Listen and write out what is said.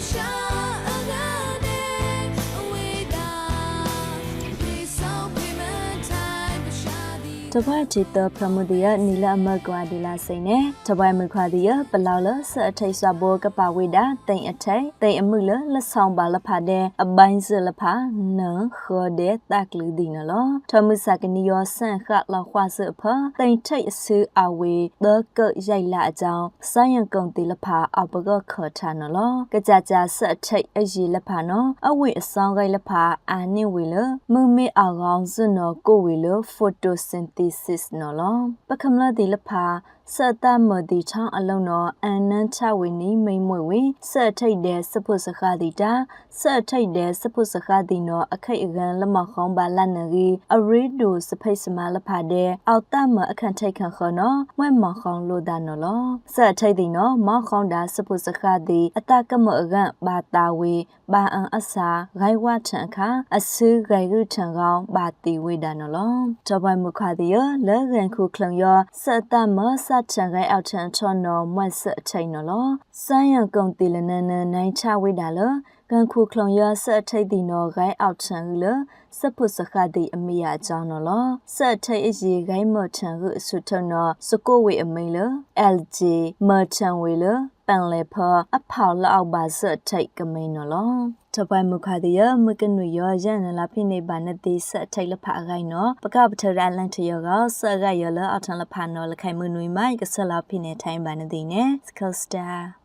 chão. တပတ်ချီတပရမဒီယနီလာမကွာဒီလာစိနေတပတ်မခွာဒီယပလောက်လဆအထိတ်ဆွဘောကပဝိဒါတိန်အထိတ်တိန်အမှုလလဆောင်ပါလဖာတဲ့အပိုင်းစလဖာနခောတဲ့တက်လူဒီနလောထမှုစကနီယောဆန်ခလောက်ခွာစဖတိန်ထိတ်အစူအဝေဒကရိုက်လာအကြောင်းဆိုင်ရကုံတီလဖာအပကခောထနလောကကြကြဆအထိတ်အကြီးလဖာနော်အဝေအဆောင်ကိုင်လဖာအာနင့်ဝေလမမေအကောင်စနော်ကိုဝေလဖိုတိုစင်တီ thesis နော်လောပကမလာဒီလဖာစတမဒီချောင်းအလုံးတော်အန်နန်းချဝင်းနီမိမ့်မွေဝေစထိတ်တဲ့စပုစခါဒီတာစထိတ်တဲ့စပုစခါဒီနော်အခိတ်အကန်လမခေါင်းပါလနရီအရီဒိုစဖိတ်စမလဖာတဲ့အောက်တမအခန့်ထိတ်ခန့်ခေါ်နော်မွဲ့မခေါင်းလို့တာနော်လောစထိတ်ဒီနော်မခေါင်းတာစပုစခါဒီအတကမအကန်ဘာတာဝေဘာအန်အစာဂိုင်ဝထန်ခါအစူဂိုင်ရုထန်ကောင်းဘာတီဝေတာနော်လောတပိုင်မခါဒီရလဲကန်ခုခလုံရစတမစချန်ဂိုင်အောက်ထန်ချောနော်မွတ်စအချိန်နော်လောစမ်းရကုံတီလနနနိုင်ချဝေတာလောကန်ခုခလုံရဆက်ထိတ်ဒီနော်ဂိုင်းအောက်ထန်လစပုစခတိအမိယာအကြောင်းနော်လောဆက်ထိတ်အကြီးဂိုင်းမထန်ဟုဆုထုံနော်စကိုဝေအမိလ LG မထန်ဝေလ ပန်လေဖအဖောက်လောက်ပါဆက်ထိတ်ကမိန်နော်လောတပိုင်မခါဒီယမကနွေရရန်လာဖိနေပါနတိဆက်ထိတ်လဖအခိုင်နော်ပကပထရလန်တယောကဆက်ရရလအထန်လဖနော်လခိုင်မနွေမိုက်ကဆလာဖိနေထိုင်ပါနတိနဲ့ Skill Star